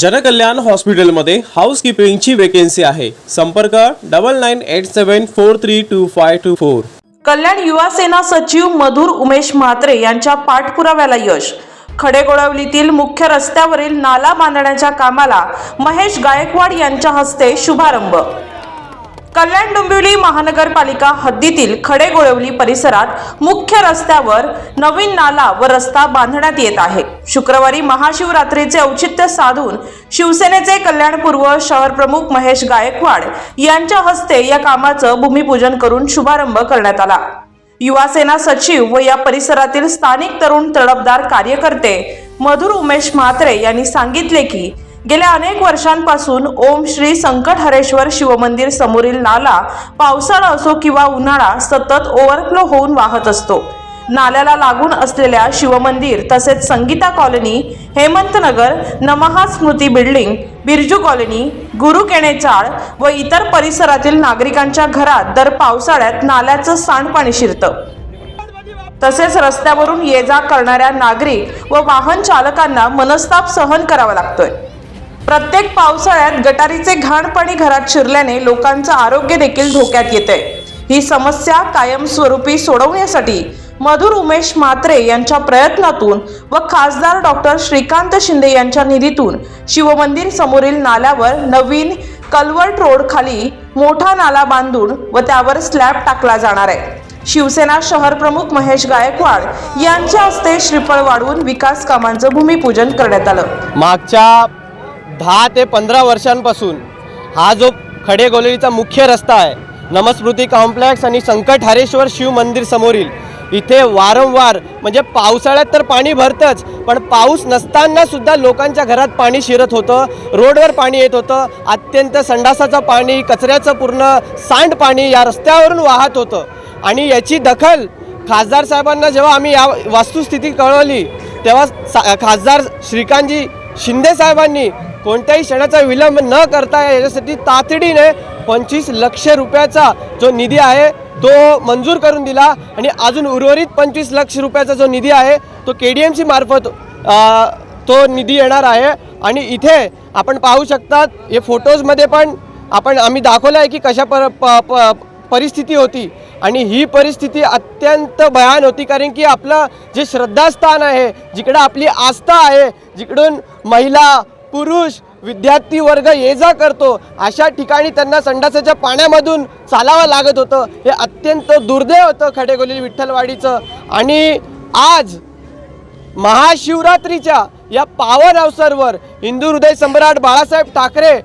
जनकल्याण हॉस्पिटलमध्ये हाऊसकीपिंगची वेकेन्सी आहे. संपर्क double nine eight seven four three two five two four Kalyan Yuva Sena सचिव मधुर उमेश म्हात्रे यांच्या पाठपुराव्याला यश. खडेगोळवलीतील मुख्य रस्त्यावरील नाला बांधण्याच्या कामाला महेश गायकवाड यांच्या हस्ते शुभारंभ. कल्याण डोंबिवली महानगरपालिका हद्दीतील खडेगोळवली परिसरात मुख्य रस्त्यावर नवीन नाला व रस्ता बांधण्यात येत आहे. शुक्रवारी महाशिवरात्रीचे औचित्य साधून शिवसेनेचे कल्याणपूर्व शहर प्रमुख महेश गायकवाड यांच्या हस्ते या कामाचं भूमिपूजन करून शुभारंभ करण्यात आला. युवा सेना सचिव व या परिसरातील स्थानिक तरुण तडफदार कार्यकर्ते मधुर उमेश म्हात्रे यांनी सांगितले की गेल्या अनेक वर्षांपासून ओम श्री संकट हरेश्वर शिवमंदिर समोरील नाला पावसाळा असो किंवा उन्हाळा सतत ओव्हरफ्लो होऊन वाहत असतो. नाल्याला लागून असलेल्या शिवमंदिर तसेच संगीता कॉलनी हेमंतनगर नमहा स्मृती बिल्डिंग बिरजू कॉलनी गुरु केणेचाळ व इतर परिसरातील नागरिकांच्या घरात दर पावसाळ्यात नाल्याचं सांडपाणी शिरतं. तसेच रस्त्यावरून ये जा करणाऱ्या नागरिक व वाहन चालकांना मनस्ताप सहन करावा लागतोय. प्रत्येक पावसाळ्यात गटारीचे घाण पाणी घरात शिरल्याने लोकांचं आरोग्य देखील धोक्यात येते. ही समस्या कायमस्वरूपी सोडवण्यासाठी मधुर उमेश म्हात्रे यांच्या प्रयत्नातून व खासदार डॉक्टर श्रीकांत शिंदे यांच्या निधीतून शिवमंदिर समोरील नाल्यावर नवीन कलवर्ट रोड खाली मोठा नाला बांधून व त्यावर स्लॅब टाकला जाणार आहे. शिवसेना शहर प्रमुख महेश गायकवाड यांच्या हस्ते श्रीफळ वाढवून विकास कामांचं भूमिपूजन करण्यात आलं. मागच्या दहा ते पंधरा वर्षांपासून हा जो खडेगोलेलीचा मुख्य रस्ता आहे नमस्मृती कॉम्प्लेक्स आणि संकट हरेश्वर शिव मंदिर समोरील इथे वारंवार म्हणजे पावसाळ्यात तर पाणी भरतंच पण पाऊस नसताना सुद्धा लोकांच्या घरात पाणी शिरत होतं रोडवर पाणी येत होतं अत्यंत संडासाचं पाणी कचऱ्याचं पूर्ण सांडपाणी या रस्त्यावरून वाहत होतं. आणि याची दखल खासदार साहेबांना जेव्हा आम्ही या वस्तुस्थिती कळवली तेव्हा सा खासदार श्रीकांतजी शिंदे साहेबांनी कोणत्याही क्षणाचा विलंब न करता याच्यासाठी तातडीने पंचवीस लक्ष रुपयाचा जो निधी आहे तो मंजूर करून दिला. आणि अजून उर्वरित पंचवीस लक्ष रुपयाचा जो निधी आहे तो के डी एम सी मार्फत तो निधी येणार आहे. आणि इथे आपण पाहू शकतात हे फोटोजमध्ये पण आपण आम्ही दाखवलं आहे की कशा पर प, प, परिस्थिती होती. आणि ही परिस्थिती अत्यंत भयान होती कारण की आपलं जे श्रद्धास्थान आहे जिकडं आपली आस्था आहे जिकडून महिला पुरुष विद्यार्थी वर्ग ये जा करतो अशा ठिकाणी त्यांना संडासाच्या पाण्यामधून चालावं लागत होतं. हे अत्यंत दुर्दैव होतं खडेगोली विठ्ठलवाडीचं. आणि आज महाशिवरात्रीच्या या पावन अवसरवर हिंदू हृदय सम्राट बाळासाहेब ठाकरे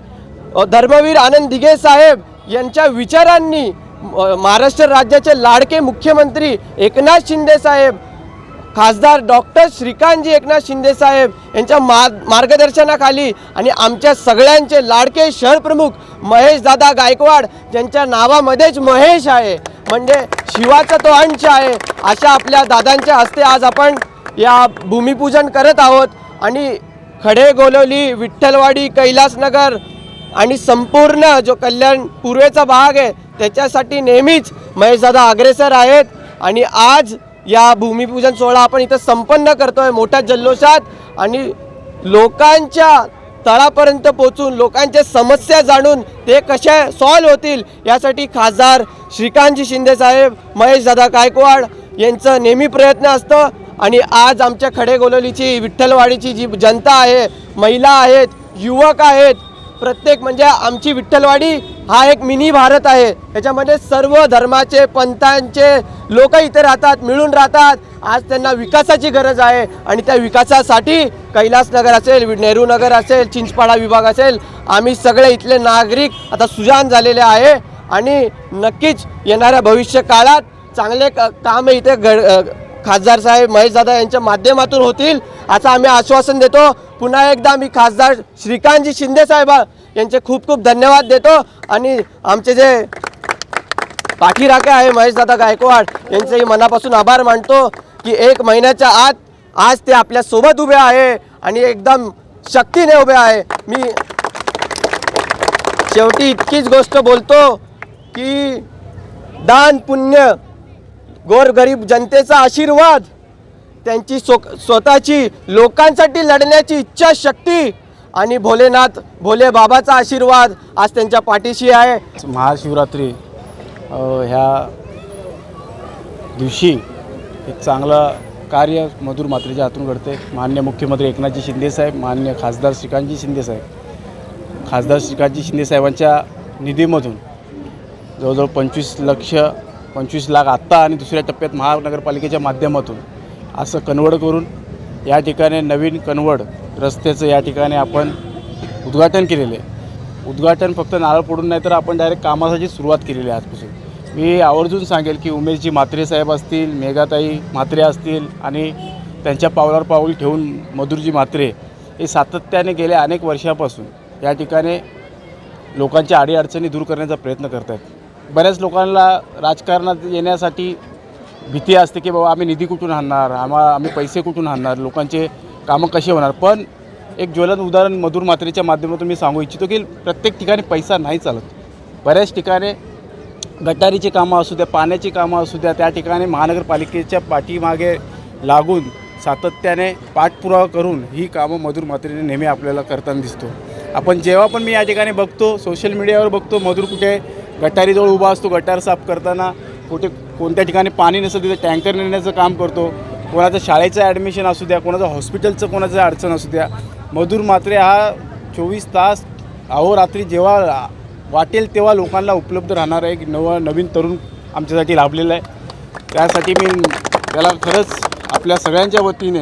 धर्मवीर आनंद दिघे साहेब यांच्या विचारांनी महाराष्ट्र राज्याचे लाडके मुख्यमंत्री एकनाथ शिंदे साहेब खासदार डॉक्टर श्रीकांतजी एकनाथ शिंदेसाहेब यांच्या मा मार्गदर्शनाखाली आणि आमच्या सगळ्यांचे लाडके शहरप्रमुख महेशदादा महेश दादा गायकवाड ज्यांच्या नावामध्येच महेश आहे म्हणजे शिवाचा तो अंश आहे अशा आपल्या दादांच्या हस्ते आज आपण या भूमिपूजन करत आहोत. आणि खडे गोलवली विठ्ठलवाडी कैलासनगर आणि संपूर्ण जो कल्याण पूर्वेचा भाग आहे त्याच्यासाठी नेहमीच महेशदादा अग्रेसर आहेत. आणि आज या भूमिपूजन सोहळा आपण इथं संपन्न करतोय मोठ्या जल्लोषात आणि लोकांच्या तळापर्यंत पोचून लोकांच्या समस्या जाणून ते कशा सॉल्व होतील यासाठी खासदार श्रीकांतजी शिंदे साहेब महेशदादा गायकवाड यांचं नेहमी प्रयत्न असतं. आणि आज आमच्या खडेगोलोलीची विठ्ठलवाडीची जी जनता आहे महिला आहेत युवक आहेत प्रत्येक म्हणजे आमची विठ्ठलवाडी हा एक मिनी भारत आहे. याच्यामध्ये सर्व धर्माचे पंथांचे लोक इथे राहतात मिळून राहतात. आज त्यांना विकासाची गरज आहे आणि त्या विकासासाठी कैलासनगर असेल नेहरू नगर असेल चिंचपाडा विभाग असेल आम्ही सगळे इथले नागरिक आता सुजान झालेले आहे आणि नक्कीच येणाऱ्या भविष्य काळात चांगले क काम इथे घड खासदार साहेब महेश दादा यांच्या माध्यमातून होतील असं आम्ही आश्वासन देतो. पुन्हा एकदा मी खासदार श्रीकांतजी शिंदे साहेब यांचे खूप खूप धन्यवाद देतो आणि आमचे जे पाठीराखे आहे महेशदादा गायकवाड. यांचेही मनापासून आभार मानतो की एक महिन्याच्या आत आज ते आपल्यासोबत उभे आहे आणि एकदम शक्तीने उभे आहे. मी शेवटी इतकीच गोष्ट बोलतो की दान पुण्य गोरगरीब जनतेचा आशीर्वाद त्यांची सो स्वतःची लोकांसाठी लढण्याची इच्छाशक्ती आणि भोलेनाथ भोले बाबाचा आशीर्वाद आज त्यांच्या पाठीशी आहे. महाशिवरात्री. ह्या दिवशी एक चांगलं कार्य मधुर मात्रेच्या हातून घडते. मान्य मुख्यमंत्री एकनाथजी शिंदेसाहेब मान्य खासदार श्रीकांतजी शिंदेसाहेब खासदार श्रीकांतजी शिंदेसाहेबांच्या निधीमधून जवळजवळ पंचवीस लक्ष पंचवीस लाख आत्ता आणि दुसऱ्या टप्प्यात महानगरपालिकेच्या माध्यमातून असं कन्वर्ट करून या ठिकाणी नवीन कन्वर्ट रस्त्याचं या ठिकाणी आपण उद्घाटन केलेलं आहे. उद्घाटन फक्त नारळ पडून नाही तर आपण डायरेक्ट कामासाठी सुरुवात केलेली आहे आजपासून. मी आवर्जून सांगेल की उमेशजी म्हात्रे साहेब असतील मेघाताई म्हात्रे असतील आणि त्यांच्या पावलावर पाऊल ठेवून मधुरजी म्हात्रे हे सातत्याने गेल्या अनेक वर्षापासून या ठिकाणी लोकांच्या अडीअडचणी दूर करण्याचा प्रयत्न करत आहेत बऱ्याच लोकांना राजकारणात येण्यासाठी भीती असते की बाबा आम्ही निधी कुठून आणणार आम्हा आम्ही पैसे कुठून आणणार लोकांचे कामं कसे होणार? पण एक ज्वलन उदाहरण मधुर मात्रेच्या माध्यमातून मी सांगू इच्छितो की प्रत्येक ठिकाणी पैसा नाही चालत. बऱ्याच ठिकाणी गटारीची कामं असू द्या पाण्याची कामं असू द्या त्या ठिकाणी महानगरपालिकेच्या पाठीमागे लागून सातत्याने पाठपुरावा करून ही कामं मधुर मात्रेने नेहमी आपल्याला करताना दिसतो. आपण जेव्हा पण मी या ठिकाणी बघतो सोशल मीडियावर बघतो मधुर कुठे गटारीजवळ उभा असतो गटार साफ करताना कुठे कोणत्या ठिकाणी पाणी नसेल तिथे टँकर नेण्याचं काम करतो कोणाचं शाळेचं ॲडमिशन असू द्या कोणाचं हॉस्पिटलचं कोणाचं अडचण असू द्या मधुर मात्रे हा चोवीस तास अहोरात्री जेव्हा वाटेल तेव्हा लोकांना उपलब्ध राहणारा एक नव नवीन तरुण आमच्यासाठी लाभलेला आहे. त्यासाठी मी त्याला खरंच आपल्या सगळ्यांच्या वतीने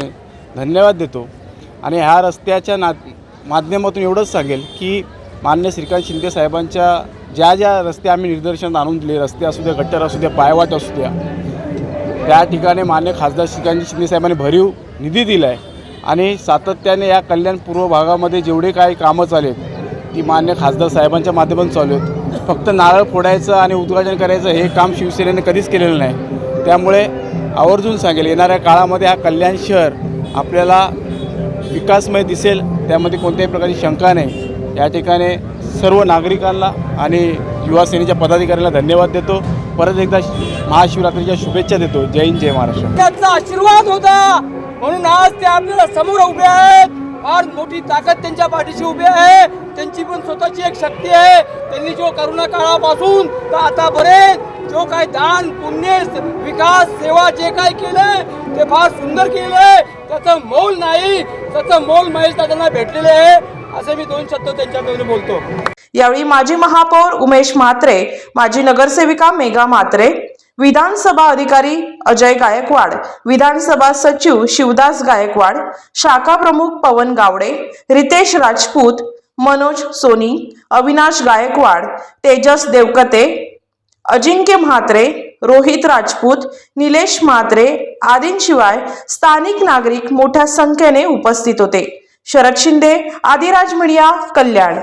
धन्यवाद देतो. आणि ह्या रस्त्याच्या ना माध्यमातून एवढंच सांगेल की मान्य श्रीकांत शिंदे साहेबांच्या ज्या ज्या रस्ते आम्ही निदर्शनात आणून दिले रस्ते असू द्या गट्टर असू द्या पायवाट असू द्या त्या ठिकाणी मान्य खासदार श्रीकांत शिंदे साहेबांनी भरीव निधी दिला आहे आणि सातत्याने या कल्याण पूर्व भागामध्ये जेवढे काही कामं चालेत ती मान्य खासदार साहेबांच्या माध्यमातून चालू आहेत. फक्त नारळ फोडायचं आणि उद्घाटन करायचं हे काम शिवसेनेने कधीच केलेलं नाही. त्यामुळे आवर्जून सांगेल येणाऱ्या काळामध्ये हा कल्याण शहर आपल्याला विकासमय दिसेल त्यामध्ये कोणत्याही प्रकारची शंका नाही. या ठिकाणी सर्व नागरिकांना आणि युवा सेनेच्या पदाधिकाऱ्यांना धन्यवाद देतो. परत एकदा महाशिवरात्रीच्या शुभेच्छा देतो. जय हिंद जय महाराष्ट्र. त्यांचा आशीर्वाद होता. म्हणून आज ते आपल्याला समोर उभे आहेत. फार मोठी ताकद त्यांच्या पाठीशी उभी आहे. त्यांची पण स्वतःची एक शक्ती आहे. त्यांनी जो करोना काळापासून तर आतापर्यंत जो काय दान पुण्य विकास सेवा जे काय केलंय ते फार सुंदर केलंय त्याचं मोल नाही. त्याचं मोल महेश दादांना भेटलेलं आहे. असे मी दोन शब्द त्यांच्याकडून बोलतो. यावेळी माजी महापौर उमेश म्हात्रे माजी नगरसेविका मेघा म्हात्रे विधानसभा अधिकारी अजय गायकवाड विधानसभा सचिव शिवदास गायकवाड शाखा प्रमुख पवन गावडे रितेश राजपूत मनोज सोनी अविनाश गायकवाड तेजस देवकते अजिंक्य म्हात्रे रोहित राजपूत निलेश म्हात्रे आदींशिवाय स्थानिक नागरिक मोठ्या संख्येने उपस्थित होते. शरद शिंदे आदिराज मीडिया कल्याण.